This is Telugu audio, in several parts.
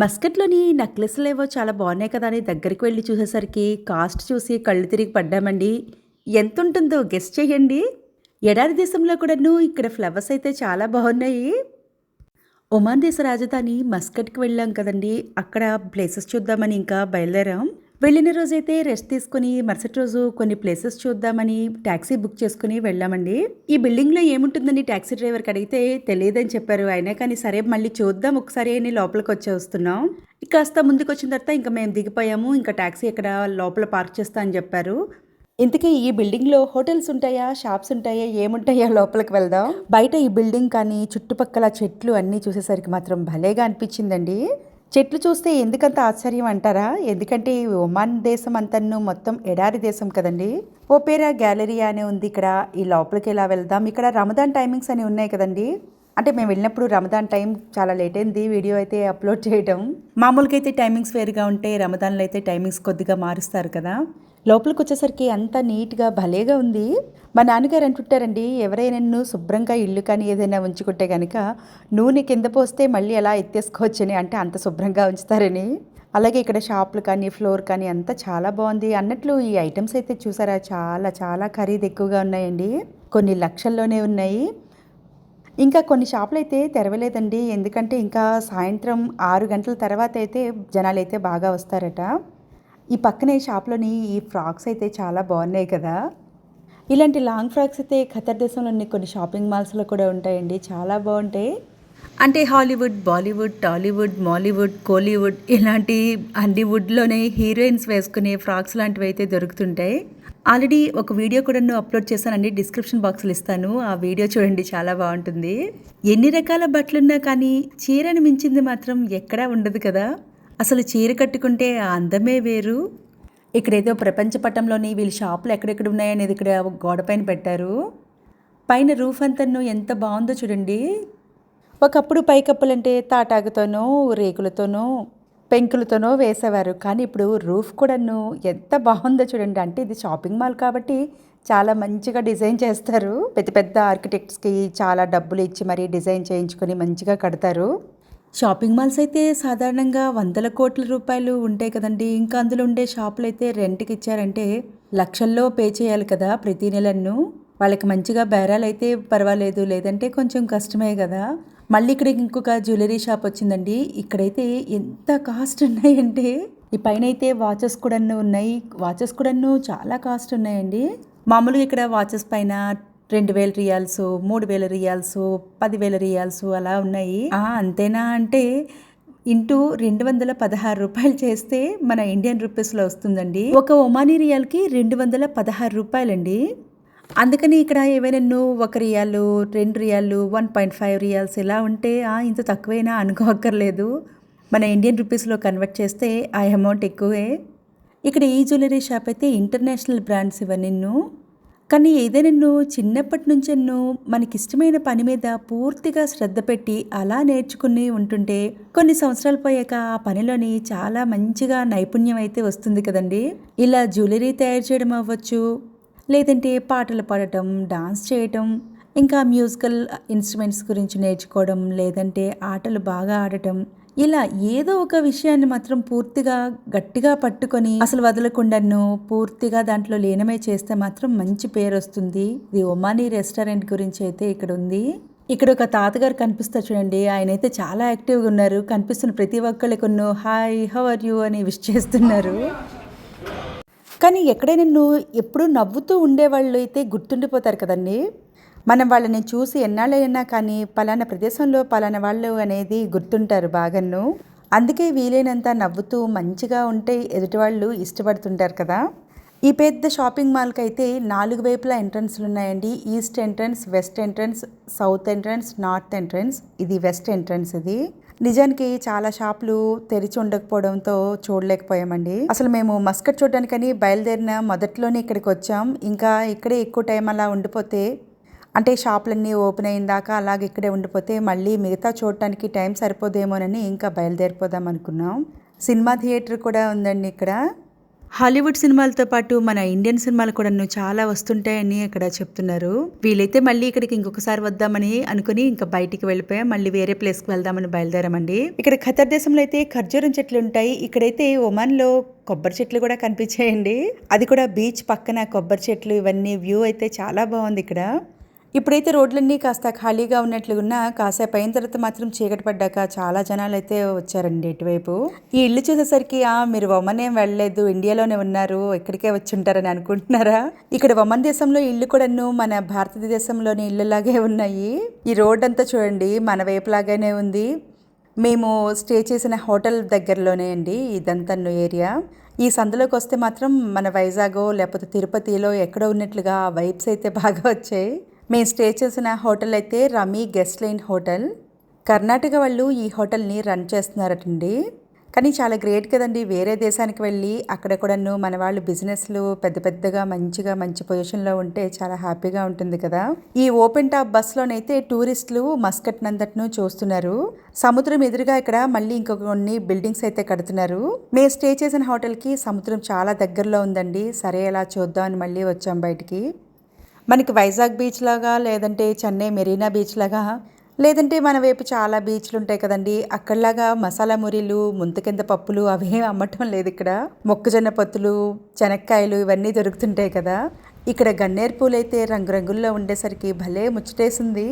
మస్కట్లోని నెక్లెస్లు ఏవో చాలా బాగున్నాయి కదా అని దగ్గరికి వెళ్ళి చూసేసరికి కాస్ట్ చూసి కళ్ళు తిరిగి పడ్డామండి. ఎంత ఉంటుందో గెస్ట్ చేయండి. ఎడారి దేశంలో కూడాను ఇక్కడ ఫ్లవర్స్ అయితే చాలా బాగున్నాయి. ఒమాన్ దేశ రాజధాని మస్కట్కి వెళ్ళాం కదండి. అక్కడ ప్లేసెస్ చూద్దామని ఇంకా బయలుదేరాం. వెళ్ళిన రోజైతే రెస్ట్ తీసుకుని మరుసటి రోజు కొన్ని ప్లేసెస్ చూద్దామని ట్యాక్సీ బుక్ చేసుకుని వెళ్ళామండి. ఈ బిల్డింగ్లో ఏముంటుందని ట్యాక్సీ డ్రైవర్కి అడిగితే తెలియదని చెప్పారు. అయినా కానీ సరే మళ్ళీ చూద్దాం. ఒకసారి అని లోపలికి వచ్చే వస్తున్నాం. కాస్త ముందుకు వచ్చిన తర్వాత ఇంకా మేము దిగిపోయాము. ఇంకా ట్యాక్సీ ఇక్కడ లోపల పార్క్ చేస్తా అని చెప్పారు. ఇంతకీ ఈ బిల్డింగ్లో హోటల్స్ ఉంటాయా? షాప్స్ ఉంటాయా? ఏముంటాయా? లోపలికి వెళ్దాం. బయట ఈ బిల్డింగ్ కానీ చుట్టుపక్కల చెట్లు అన్నీ చూసేసరికి మాత్రం భలేగా అనిపించిందండి. చెట్లు చూస్తే ఎందుకంత ఆశ్చర్యం అంటారా? ఎందుకంటే ఈ ఒమాన్ దేశం అంతను మొత్తం ఎడారి దేశం కదండి. ఓపేరా గ్యాలరీ అనే ఉంది ఇక్కడ. ఈ లోపలికి ఎలా వెళ్దాం? ఇక్కడ రమదాన్ టైమింగ్స్ అని ఉన్నాయి కదండి. అంటే మేము వెళ్ళినప్పుడు రమదాన్ టైం చాలా లేట్ అయింది. వీడియో అయితే అప్లోడ్ చేయడం మామూలుగా అయితే టైమింగ్స్ వేరుగా ఉంటే రమదాన్లో అయితే టైమింగ్స్ కొద్దిగా మారుస్తారు కదా. లోపలికి వచ్చేసరికి అంత నీట్గా భలేగా ఉంది. మా నాన్నగారు అంటుంటారండి ఎవరైనా నన్ను శుభ్రంగా ఇల్లు కానీ ఏదైనా ఉంచుకుంటే కనుక నూనె కింద పోస్తే మళ్ళీ ఎలా ఎత్తేసుకోవచ్చని అంటే అంత శుభ్రంగా ఉంచుతారని. అలాగే ఇక్కడ షాపులు కానీ ఫ్లోర్ కానీ అంతా చాలా బాగుంది. అన్నట్లు ఈ ఐటమ్స్ అయితే చూసారా చాలా చాలా ఖరీదు ఎక్కువగా ఉన్నాయండి. కొన్ని లక్షల్లోనే ఉన్నాయి. ఇంకా కొన్ని షాపులు అయితే తెరవలేదండి. ఎందుకంటే ఇంకా సాయంత్రం ఆరు గంటల తర్వాత అయితే జనాలు అయితే బాగా వస్తారట. ఈ పక్కనే షాప్లోని ఈ ఫ్రాక్స్ అయితే చాలా బాగున్నాయి కదా. ఇలాంటి లాంగ్ ఫ్రాక్స్ అయితే ఖతర్ దేశంలోని కొన్ని షాపింగ్ మాల్స్లో కూడా ఉంటాయండి. చాలా బాగుంటాయి. అంటే Hollywood Bollywood Tollywood Mollywood Kollywood ఇలాంటి అన్ని వుడ్లోనే హీరోయిన్స్ వేసుకునే ఫ్రాక్స్ లాంటివి అయితే దొరుకుతుంటాయి. ఆల్రెడీ ఒక వీడియో కూడా నేను అప్లోడ్ చేశానండి. డిస్క్రిప్షన్ బాక్స్లో ఇస్తాను. ఆ వీడియో చూడండి చాలా బాగుంటుంది. ఎన్ని రకాల బట్టలున్నా కానీ చీరని మించింది మాత్రం ఎక్కడా ఉండదు కదా. అసలు చీర కట్టుకుంటే ఆ అందమే వేరు? ఇక్కడేదో ప్రపంచ పటంలోని వీళ్ళ షాపులు ఎక్కడెక్కడ ఉన్నాయనేది ఇక్కడ గోడ పైన పెట్టారు. పైన రూఫ్ అంతను ఎంత బాగుందో చూడండి. ఒకప్పుడు పైకప్పులంటే తాటాకుతోనో రేకులతోనో పెంకులతోనో వేసేవారు. కానీ ఇప్పుడు రూఫ్ కూడాను ఎంత బాగుందో చూడండి. అంటే ఇది షాపింగ్ మాల్ కాబట్టి చాలా మంచిగా డిజైన్ చేస్తారు. పెద్ద పెద్ద ఆర్కిటెక్ట్స్కి చాలా డబ్బులు ఇచ్చి మరీ డిజైన్ చేయించుకొని మంచిగా కడతారు. షాపింగ్ మాల్స్ అయితే సాధారణంగా వందల కోట్ల రూపాయలు ఉంటాయి కదండి. ఇంకా అందులో ఉండే షాపులు అయితే రెంట్కి ఇచ్చారంటే లక్షల్లో పే చేయాలి కదా ప్రతి నెలను వాళ్ళకి మంచిగా బేరాలు అయితే పర్వాలేదు లేదంటే కొంచెం కష్టమే కదా. మళ్ళీ ఇక్కడ ఇంకొక జ్యువెలరీ షాప్ వచ్చిందండి. ఇక్కడైతే ఎంత కాస్ట్ ఉన్నాయంటే ఈ పైన అయితే వాచెస్ కూడా ఉన్నాయి. వాచెస్ కూడా చాలా కాస్ట్ ఉన్నాయండి. మామూలుగా ఇక్కడ వాచెస్ పైన రెండు వేల రియాల్స్ మూడు వేల రియాల్స్ పదివేల రియాల్స్ అలా ఉన్నాయి. అంతేనా అంటే ఇంటూ రెండు వందల పదహారు రూపాయలు చేస్తే మన ఇండియన్ రూపీస్లో వస్తుందండి. ఒక ఒమానీ రియాల్కి రెండు వందల పదహారు రూపాయలండి. అందుకని ఇక్కడ ఏవైనా ఒక రియాలు రెండు రియాలు వన్ పాయింట్ ఫైవ్ రియాల్స్ ఇలా ఉంటే ఇంత తక్కువైనా అనుకోక్కర్లేదు మన ఇండియన్ రూపీస్లో కన్వర్ట్ చేస్తే ఆ అమౌంట్ ఎక్కువే. ఇక్కడ ఈ జ్యువెలరీ షాప్ అయితే ఇంటర్నేషనల్ బ్రాండ్స్ ఇవన్నీ కానీ ఏదైనా చిన్నప్పటి నుంచే నువ్వు మనకిష్టమైన పని మీద పూర్తిగా శ్రద్ధ పెట్టి అలా నేర్చుకుని ఉంటుంటే కొన్ని సంవత్సరాలు పోయాక ఆ పనిలోని చాలా మంచిగా నైపుణ్యం అయితే వస్తుంది కదండి. ఇలా జ్యువెలరీ తయారు చేయడం అవ్వచ్చు లేదంటే పాటలు పాడటం డాన్స్ చేయటం ఇంకా మ్యూజికల్ ఇన్స్ట్రుమెంట్స్ గురించి నేర్చుకోవడం లేదంటే ఆటలు బాగా ఆడటం ఇలా ఏదో ఒక విషయాన్ని మాత్రం పూర్తిగా గట్టిగా పట్టుకొని అసలు వదలకుండాను పూర్తిగా దాంట్లో లీనమే చేస్తే మాత్రం మంచి పేరు వస్తుంది. ఇది ఒమానీ రెస్టారెంట్ గురించి అయితే ఇక్కడ ఉంది. ఇక్కడ ఒక తాతగారు కనిపిస్తారు చూడండి. ఆయన అయితే చాలా యాక్టివ్గా ఉన్నారు. కనిపిస్తున్న ప్రతి ఒక్కళ్ళకి కొన్ను హాయ్ హౌ ఆర్ యూ? అని విష్ చేస్తున్నారు. కానీ ఎక్కడైనా నువ్వు ఎప్పుడూ నవ్వుతూ ఉండేవాళ్ళు అయితే గుర్తుండిపోతారు కదండి. మనం వాళ్ళని చూసి ఎన్నాళ్ళైనా కానీ పలానా ప్రదేశంలో పలానా వాళ్ళు అనేది గుర్తుంటారు బాగాను అందుకే వీలైనంత నవ్వుతూ మంచిగా ఉంటే ఎదుటివాళ్ళు ఇష్టపడుతుంటారు కదా. ఈ పెద్ద షాపింగ్ మాల్కి అయితే నాలుగు వైపులా ఎంట్రన్స్లు ఉన్నాయండి. East entrance west entrance south entrance north entrance. ఇది వెస్ట్ ఎంట్రన్స్ ఇది. నిజానికి చాలా షాపులు తెరిచి ఉండకపోవడంతో చూడలేకపోయామండి. అసలు మేము మస్కట్ చూడడానికని బయలుదేరిన మొదట్లోనే ఇక్కడికి వచ్చాం. ఇంకా ఇక్కడే ఎక్కువ టైం అలా ఉండిపోతే అంటే షాపులన్నీ ఓపెన్ అయిన దాకా అలాగే ఇక్కడే ఉండిపోతే మళ్ళీ మిగతా చూడటానికి టైం సరిపోదేమోనని ఇంకా బయలుదేరిపోదాం అనుకున్నాం. సినిమా థియేటర్ కూడా ఉందండి ఇక్కడ. హాలీవుడ్ సినిమాలతో పాటు మన ఇండియన్ సినిమాలు కూడా చాలా వస్తుంటాయని ఇక్కడ చెప్తున్నారు. వీలైతే మళ్ళీ ఇక్కడికి ఇంకొకసారి వద్దామని అనుకుని ఇంకా బయటికి వెళ్ళిపోయాం. మళ్ళీ వేరే ప్లేస్కి వెళ్దామని బయలుదేరామండి. ఇక్కడ ఖతర్ దేశంలో అయితే ఖర్జూరం చెట్లు ఉంటాయి. ఇక్కడైతే ఒమాన్లో కొబ్బరి చెట్లు కూడా కనిపించాయండి. అది కూడా బీచ్ పక్కన కొబ్బరి చెట్లు ఇవన్నీ వ్యూ అయితే చాలా బాగుంది ఇక్కడ. ఇప్పుడైతే రోడ్లన్నీ కాస్త ఖాళీగా ఉన్నట్లున్నా కాసేపు అయిన తర్వాత మాత్రం చీకటి పడ్డాక చాలా జనాలు అయితే వచ్చారండి ఇటువైపు. ఈ ఇల్లు చూసేసరికి ఆ మీరు వమనేం ఏం వెళ్ళలేదు ఇండియాలోనే ఉన్నారు ఇక్కడికే వచ్చి ఉంటారని అనుకుంటున్నారా? ఇక్కడ వమన్ దేశంలో ఇల్లు కూడాను మన భారతదేశంలోని ఇల్లులాగే ఉన్నాయి. ఈ రోడ్ అంతా చూడండి మన వైపులాగానే ఉంది. మేము స్టే చేసిన హోటల్ దగ్గరలోనే అండి ఇదంతా ఏరియా. ఈ సందులోకి వస్తే మాత్రం మన వైజాగో లేకపోతే తిరుపతిలో ఎక్కడో ఉన్నట్లుగా వైబ్స్ అయితే బాగా వచ్చాయి. మేము స్టే చేసిన హోటల్ అయితే Ramee guest line hotel. Karnataka వాళ్ళు ఈ హోటల్ని రన్ చేస్తున్నారటండి. కానీ చాలా గ్రేట్ కదండి వేరే దేశానికి వెళ్ళి అక్కడ కూడాను మన వాళ్ళు బిజినెస్లు పెద్ద పెద్దగా మంచిగా మంచి పొజిషన్లో ఉంటే చాలా హ్యాపీగా ఉంటుంది కదా. ఈ ఓపెన్ టాప్ బస్లోనైతే టూరిస్టులు మస్కట్ నందట్ను చూస్తున్నారు. సముద్రం ఎదురుగా ఇక్కడ మళ్ళీ ఇంకొక కొన్ని బిల్డింగ్స్ అయితే కడుతున్నారు. మేము స్టే చేసిన హోటల్కి సముద్రం చాలా దగ్గరలో ఉందండి. సరే ఎలా చూద్దాం అని మళ్ళీ వచ్చాం బయటికి. మనకి వైజాగ్ బీచ్ లాగా లేదంటే చెన్నై మెరీనా బీచ్ లాగా లేదంటే మన వైపు చాలా బీచ్లు ఉంటాయి కదండి. అక్కడలాగా మసాలా మురీలు ముంతకింద పప్పులు అవేం అమ్మటం లేదు ఇక్కడ. మొక్కజొన్న పత్తులు చెనక్కాయలు ఇవన్నీ దొరుకుతుంటాయి కదా. ఇక్కడ గన్నేరు పూలైతే రంగురంగుల్లో ఉండేసరికి భలే ముచ్చటేసింది.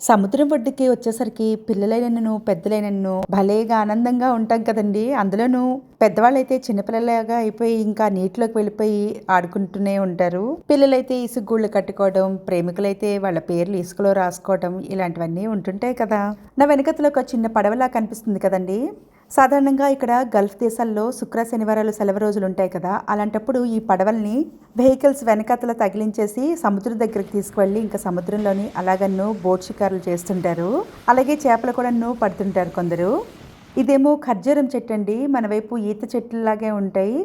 సముద్రం ఒడ్డుకి వచ్చేసరికి పిల్లలైనను పెద్దలైనను భలేగా ఆనందంగా ఉంటాం కదండి. అందులోనూ పెద్దవాళ్ళైతే చిన్నపిల్లలాగా అయిపోయి ఇంకా నీటిలోకి వెళ్ళిపోయి ఆడుకుంటూనే ఉంటారు. పిల్లలైతే ఇసుగుళ్ళు కట్టుకోవడం ప్రేమికులైతే వాళ్ళ పేర్లు ఇసుకలో రాసుకోవడం ఇలాంటివన్నీ ఉంటుంటాయి కదా. నా వెనకతలో ఒక చిన్న పడవలా కనిపిస్తుంది కదండి. సాధారణంగా ఇక్కడ గల్ఫ్ దేశాల్లో శుక్ర శనివారాలు సెలవు రోజులు ఉంటాయి కదా. అలాంటప్పుడు ఈ పడవల్ని వెహికల్స్ వెనకాతల తగిలించేసి సముద్రం దగ్గరికి తీసుకువెళ్ళి ఇంకా సముద్రంలోని అలాగన్ను బోట్ షికారులు చేస్తుంటారు. అలాగే చేపలు కూడా పడుతుంటారు కొందరు. ఇదేమో ఖర్జూరం చెట్టు అండి. మన వైపు ఈత చెట్లలాగే ఉంటాయి.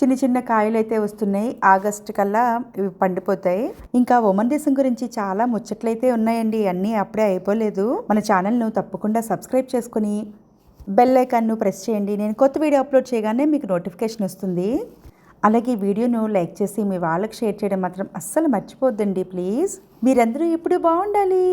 చిన్న చిన్న కాయలు అయితే వస్తున్నాయి. ఆగస్ట్ కల్లా ఇవి పండిపోతాయి. ఇంకా ఒమన్ దేశం గురించి చాలా ముచ్చట్లయితే ఉన్నాయండి. అన్నీ అప్పుడే అయిపోలేదు. మన ఛానల్ను తప్పకుండా సబ్స్క్రైబ్ చేసుకుని బెల్ ఐకాన్ను ప్రెస్ చేయండి. నేను కొత్త వీడియో అప్లోడ్ చేయగానే మీకు నోటిఫికేషన్ వస్తుంది. అలాగే ఈ వీడియోను లైక్ చేసి మీ వాళ్ళకి షేర్ చేయడం మాత్రం అస్సలు మర్చిపోద్దండి ప్లీజ్ మీరందరూ ఇప్పుడు బాగుండాలి?